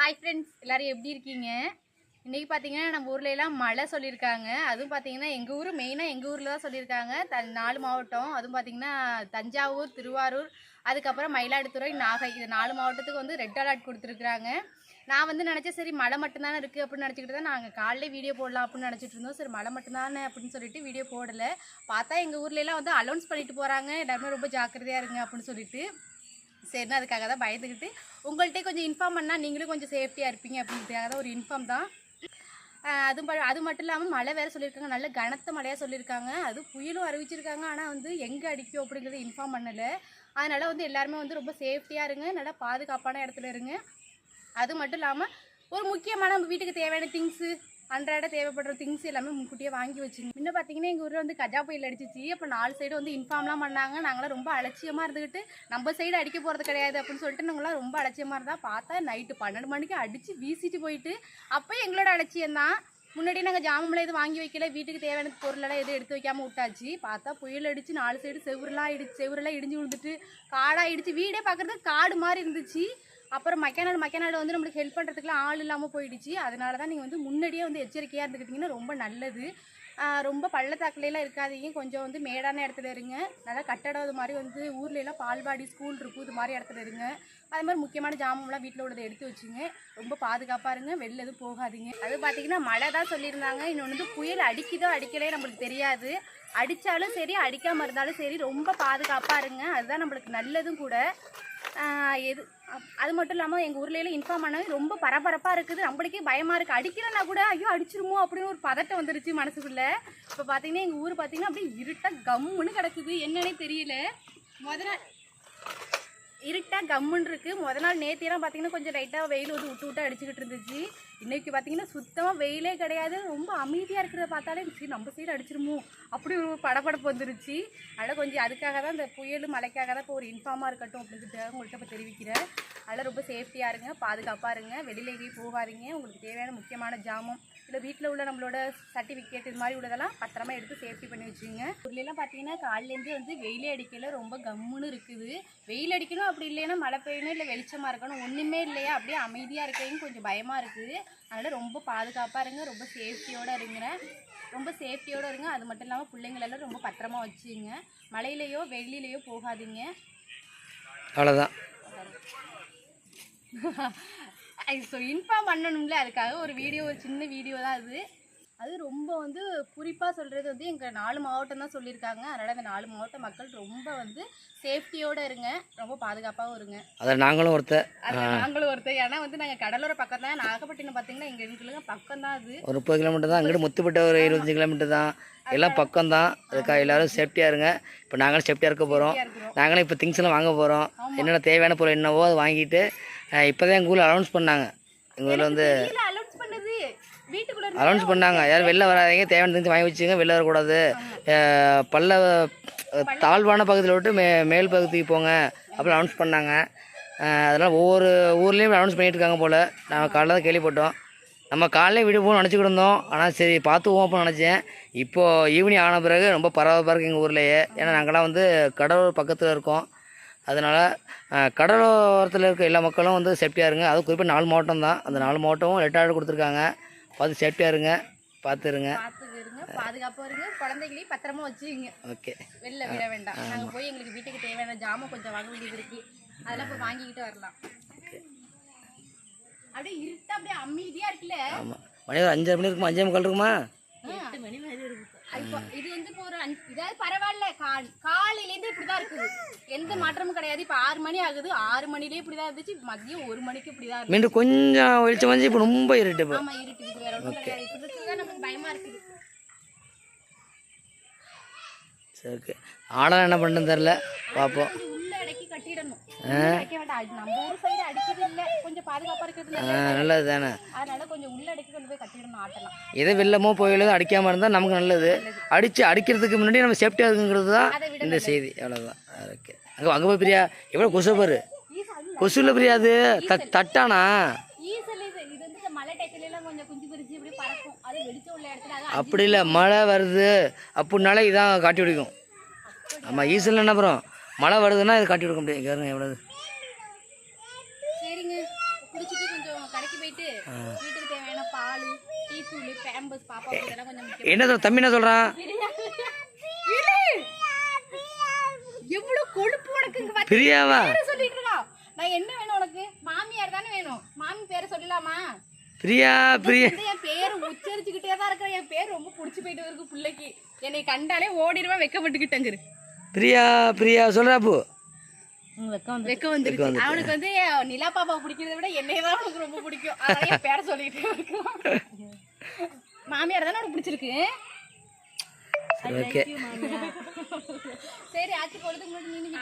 Hi friends எல்லோரும் எப்படி இருக்கீங்க? இன்னைக்கு பார்த்தீங்கன்னா நம்ம ஊர்ல எல்லாம் மழை சொல்லியிருக்காங்க. அதுவும் பார்த்தீங்கன்னா எங்கள் ஊர் மெயினாக எங்கள் ஊரில் தான் சொல்லியிருக்காங்க. த நாலு மாவட்டம். அதுவும் பார்த்தீங்கன்னா தஞ்சாவூர் திருவாரூர் அதுக்கப்புறம் மயிலாடுதுறை நாகை. இது நாலு மாவட்டத்துக்கு வந்து ரெட் அலர்ட் கொடுத்துருக்குறாங்க. நான் வந்து நினச்சேன் சரி மழை மட்டும்தானே இருக்குது அப்படின்னு நினச்சிக்கிட்டு தான் நாங்கள் காலைல வீடியோ போடலாம் அப்படின்னு நினச்சிட்டு இருந்தோம். சரி மழை மட்டும்தானே அப்படின்னு சொல்லிட்டு வீடியோ போடலை. பார்த்தா எங்கள் ஊர்ல வந்து அலௌன்ஸ் பண்ணிட்டு போகிறாங்க எல்லாருமே ரொம்ப ஜாக்கிரதையாக இருங்க அப்படின்னு சொல்லிட்டு. சரின்னு அதுக்காக தான் பயந்துக்கிட்டு உங்கள்கிட்ட கொஞ்சம் இன்ஃபார்ம் பண்ணால் நீங்களும் கொஞ்சம் சேஃப்டியாக இருப்பீங்க அப்படின்றதுக்காக தான் ஒரு இன்ஃபார்ம் தான். அது அது மட்டும் இல்லாமல் மழை வேறு சொல்லியிருக்காங்க. நல்ல கனத்த மழையாக சொல்லியிருக்காங்க. அது புயலும் அறிவிச்சிருக்காங்க. ஆனால் வந்து எங்கே அடிக்கும் அப்படிங்கிறத இன்ஃபார்ம் பண்ணலை. அதனால் வந்து எல்லாருமே வந்து ரொம்ப சேஃப்டியாக இருங்க. நல்லா பாதுகாப்பான இடத்துல இருங்க. அது மட்டும் இல்லாமல் ஒரு முக்கியமான நம்ம வீட்டுக்கு தேவையான திங்ஸு அன்றாட தேவைப்படுற திங்ஸ் எல்லாமே முன்கூட்டியே வாங்கி வச்சுங்க இன்னும் பார்த்தீங்கன்னா எங்கள் ஊரில் வந்து கஜா புயல் அடிச்சிச்சு. அப்போ நாலு சைடு வந்து இன்ஃபார்ம்லாம் பண்ணாங்க. நாங்களாம் ரொம்ப அலட்சியமாக இருந்துக்கிட்டு நம்ம சைடு அடிக்க போகிறது கிடையாது அப்படின்னு சொல்லிட்டு நாங்களாம் ரொம்ப அலட்சியமாக இருந்தால் பார்த்தா நைட்டு பன்னெண்டு மணிக்கு அடித்து வீசிட்டு போயிட்டு அப்போ எங்களோட அலட்சியம் தான். முன்னாடி நாங்கள் ஜாமம்லாம் எதுவும் வாங்கி வைக்கல. வீட்டுக்கு தேவையான பொருளெல்லாம் எதுவும் எடுத்து வைக்காமல் விட்டாச்சு. பார்த்தா புயல் அடித்து நாலு சைடு செவுருலாம் இடிச்சு செவுரெல்லாம் இடிஞ்சு விழுந்துட்டு காடாக இடிச்சு வீடே பார்க்குறதுக்கு காடு மாதிரி இருந்துச்சு. அப்புறம் மெக்கானாடு மெக்கானாடு வந்து நம்மளுக்கு ஹெல்ப் பண்ணுறதுக்குலாம் ஆள் இல்லாமல் போயிடுச்சு. அதனால தான் நீங்கள் வந்து முன்னாடியே வந்து எச்சரிக்கையாக இருந்துக்கிட்டிங்கன்னா ரொம்ப நல்லது. ரொம்ப பள்ளத்தாக்குலாம் இருக்காதீங்க. கொஞ்சம் வந்து மேடான இடத்துல இருங்க. நல்லா கட்டடம் இது மாதிரி வந்து ஊர்ல பால்வாடி ஸ்கூல் இருக்கும் இது மாதிரி இடத்துல இருங்க. அது மாதிரி முக்கியமான ஜாமம்லாம் வீட்டில் உள்ளதை எடுத்து வச்சுங்க. ரொம்ப பாதுகாப்பாக இருங்க. வெளில எதுவும் போகாதீங்க. அது பார்த்தீங்கன்னா மழை தான் சொல்லியிருந்தாங்க. இன்னொன்று வந்து புயல் அடிக்குதோ அடிக்கலையே நம்மளுக்கு தெரியாது. அடித்தாலும் சரி அடிக்காமல் இருந்தாலும் சரி ரொம்ப பாதுகாப்பாக இருங்க. அதுதான் நம்மளுக்கு நல்லதும் கூட. எது அது மட்டும் இல்லாமல் எங்கள் ஊர்ல இன்ஃபார்ம் ஆனது ரொம்ப பரபரப்பாக இருக்குது. நம்மளுக்கே பயமாக இருக்குது அடிக்கலைன்னா கூட ஐயோ அடிச்சிருமோ? அப்படின்னு ஒரு பதட்டம் வந்துருச்சு மனசுக்குள்ளே. இப்போ பார்த்தீங்கன்னா எங்கள் ஊர் பார்த்தீங்கன்னா அப்படியே இருட்டாக கம்முன்னு கிடக்குது. என்னன்னே தெரியல. முதல்ல நாள் கம்முன்னு இருக்குது முத நாள் நேத்தியெல்லாம் பார்த்தீங்கன்னா கொஞ்சம் லைட்டாக வெயில் வந்து விட்டு விட்டு அடிச்சுக்கிட்டு இருந்துச்சு. இன்றைக்கி பார்த்தீங்கன்னா சுத்தமாக வெயிலே கிடையாது. ரொம்ப அமைதியாக இருக்கிறத பார்த்தாலே சரி நம்ம சைடு அடிச்சிருமோ? அப்படி ஒரு படபடப்பு வந்துருச்சு. அதனால் கொஞ்சம் அதுக்காக தான் இந்த புயல் மழைக்காக தான் இப்போ ஒரு இன்ஃபார்மாக இருக்கட்டும் அப்படின்னு உங்கள்கிட்ட இப்போ தெரிவிக்கிறேன். அதெல்லாம் ரொம்ப சேஃப்டியாக இருங்க பாதுகாப்பாக இருங்க. வெளியில் எங்கேயும் போகாதீங்க. உங்களுக்கு தேவையான முக்கியமான ஜாமம் இல்லை வீட்டில் உள்ள நம்மளோட சர்டிஃபிகேட் இது மாதிரி உள்ளதெல்லாம் பத்திரமா எடுத்து சேஃப்டி பண்ணி வச்சுங்க ஊர்லலாம் பார்த்தீங்கன்னா காலையிலேருந்து வந்து வெயிலே அடிக்கல ரொம்ப கம்முன்னு இருக்குது. வெயில் அடிக்கணும் அப்படி இல்லைன்னா மழை பெய்யணும் இல்லை வெளிச்சமாக இருக்கணும் ஒன்றுமே இல்லையா? அப்படியே அமைதியாக இருக்கவும் கொஞ்சம் பயமாக இருக்குது. அதனால் ரொம்ப பாதுகாப்பாக இருங்க ரொம்ப சேஃப்டியோடு இருங்க. ரொம்ப சேஃப்டியோடு இருங்க. அது மட்டும் இல்லாமல் பிள்ளைங்களெல்லாம் ரொம்ப பத்திரமா வச்சுங்க. மழையிலையோ வெயிலையோ போகாதீங்க. அவ்வளோதான் ஸோ இன்ஃபார்ம் பண்ணணும்ல அதுக்காக ஒரு வீடியோ ஒரு சின்ன வீடியோ தான் அது. அது ரொம்ப வந்து குறிப்பாக சொல்கிறது வந்து எங்கள் நாலு மாவட்டம் தான் சொல்லியிருக்காங்க. அதனால் அந்த நாலு மாவட்ட மக்கள் ரொம்ப வந்து சேஃப்டியோடு இருங்க. ரொம்ப பாதுகாப்பாகவும் இருங்க. அதில் நாங்களும் ஒருத்தர் நாங்களும் ஒருத்தர் ஏன்னா வந்து நாங்கள் கடலோர பக்கம் தான். நாகப்பட்டினம் பார்த்தீங்கன்னா எங்கள் எங்களுக்கு பக்கம் தான் அது. ஒரு முப்பது கிலோமீட்டர் தான். இங்கிட்டு முத்துப்பட்ட ஒரு இருபத்தஞ்சி கிலோமீட்டர் தான். எல்லாம் பக்கம் தான். அதுக்காக எல்லோரும் சேஃப்டியாக இருங்க. இப்போ நாங்களும் சேஃப்டியாக இருக்க போகிறோம் நாங்களும் இப்போ திங்ஸ் எல்லாம் வாங்க போகிறோம் என்னென்ன தேவையான பொருள் என்னவோ அதை வாங்கிட்டு இப்போ தான் எங்கள் ஊரில் அனௌன்ஸ் பண்ணாங்க. எங்கள் ஊரில் வந்து அனௌன்ஸ் பண்ணாங்க. யாரும் வெளில வராதீங்க தேவையான திங்ஸ் வாங்கி வச்சுங்க வெளில வரக்கூடாது. பல்ல தாழ்வான பகுதியில் விட்டு மே மேல் பகுதிக்கு போங்க அப்படின்னு அனௌன்ஸ் பண்ணாங்க. அதெல்லாம் ஒவ்வொரு ஊர்லேயும் அனௌன்ஸ் பண்ணிட்டு இருக்காங்க போல். நாங்கள் காலைல தான் கேள்விப்பட்டோம். நம்ம காலையில வீடு போகணும்னு நினச்சிக்கிட்டு இருந்தோம். ஆனால் சரி பார்த்துவோம் அப்படின்னு நினச்சேன். இப்போது ஈவினிங் ஆன பிறகு ரொம்ப பரபரப்பாக இருக்குது எங்கள் ஊர்லேயே. ஏன்னா நாங்கள்லாம் வந்து கடலூர் பக்கத்தில் இருக்கோம். அதனால் கடலோரத்தில் இருக்க எல்லா மக்களும் வந்து சேஃப்டியாக இருங்க. அதுவும் குறிப்பாக நாலு மாவட்டம் தான். அந்த நாலு மாவட்டமும் ரெட் ஆர்டர் கொடுத்துருக்காங்க. பார்த்து சேஃப்டியாக இருங்க. பார்த்து இருங்க பார்த்து இருங்க. பாதுகாப்பாக இருங்க குழந்தைகளையும் பத்திரமா வச்சுங்க ஓகே. வெளில விட வேண்டாம். நாங்க போய் எங்களுக்கு வீட்டுக்கு தேவையான ஜாமான் கொஞ்சம் வாங்க வேண்டியது இருக்கு. அதெல்லாம் போய் வாங்கிக்கிட்டு வரலாம். அப்படியே இருட்டா அப்படியே அமைதியா இருக்குல்ல? ஆமாம் மணி ஒரு அஞ்சரை மணி இருக்குமா? அஞ்சே முக்கால் இருக்குமா? எட்டு மணி மாதிரி இருக்கு. இப்போ இது வந்து இப்போ ஒரு இதாவது பரவாயில்ல கால் காலையிலேருந்து இப்படிதான் இருக்குது. எந்த மாற்றமும் கிடையாது. இப்போ ஆறு மணி ஆகுது. ஆறு மணிலே இப்படிதான் இருந்துச்சு. மதியம் ஒரு மணிக்கு இப்படிதான் இருக்கு மீண்டும் கொஞ்சம் வெளிச்சம் வந்து இப்போ ரொம்ப இருட்டு இப்போ. ஆமா இருட்டு வேற ஒன்றும் கிடையாது. இப்படி இருக்குதான் நமக்கு பயமா இருக்குது. சரி ஓகே. ஆடலாம் என்ன பண்ணுன்னு தெரில பார்ப்போம். கட்டிடணும். உள்ள அடைக்க வேண்டாம். அது நம்ம ஊர் சைடு அடிக்கிறது இல்ல கொஞ்சம் பாதுகாப்பா இருக்கிறது ஆ, நல்லது தானே அதனால கொஞ்சம் உள்ள அடக்கி கொண்டு போய் கட்டிடணும் ஆட்டலாம் எது வெள்ளமோ புயலோ அடிக்காமல் இருந்தால் நமக்கு நல்லது. அடித்து அடிக்கிறதுக்கு முன்னாடி நம்ம சேஃப்டியாக இருக்குங்கிறது தான் இந்த செய்தி. அவ்வளோதான் ஓகே. அங்கே அங்கே போய் பிரியா. எவ்வளோ கொசு பாரு. கொசுல பிரியா அது. த தட்டானா? அப்படி இல்லை. மழை வருது. அப்படின்னாலே இதான் காட்டி பிடிக்கும். ஆமாம் ஈசல் என்ன அப்புறம்? மழை வருதுன்னா இது காட்டி கொடுக்க முடியும் இங்கே பாருங்க எவ்வளவு. சரிங்க. குடிச்சிட்டு கொஞ்சம் கடைக்கு வீட்டுக்கு தேவையான பால் டீ தூள் பேம்பஸ் பாப்பா கொஞ்சம் என்ன தம்பி என்ன சொல்கிறான் இரு. எவ்வளவு கொழுப்பு உனக்கு இங்க பிரியாவா? பேரை சொல்லிட்டு இருக்கா. நான் என்ன வேணும் உனக்கு? மாமியார் தானே வேணும். மாமி பேரை சொல்லலாமா? பிரியா பிரியா. என் பேர் உச்சரிச்சுக்கிட்டே தான் இருக்கிறேன் என் பேர் ரொம்ப புடிச்சு போயிட்டு இருக்கு பிள்ளைக்கு. என்னை கண்டாலே ஓடிடுவான் வெக்கப்பட்டுக்கிட்டேங்க பிரியா பிரியா சொல்கிறாப்பு வெக்க வந்துருச்சு. அவனுக்கு வந்து நிலா பாப்பா பிடிக்கிறத விட என்னைய தான் அவனுக்கு ரொம்ப பிடிக்கும். அதனால பேரை சொல்லிட்டு மாமியார் தானே உனக்கு பிடிச்சிருக்கு? ஓகே. சரி ஆச்சு பொழுதுக்கு முன்னாடி நீங்க?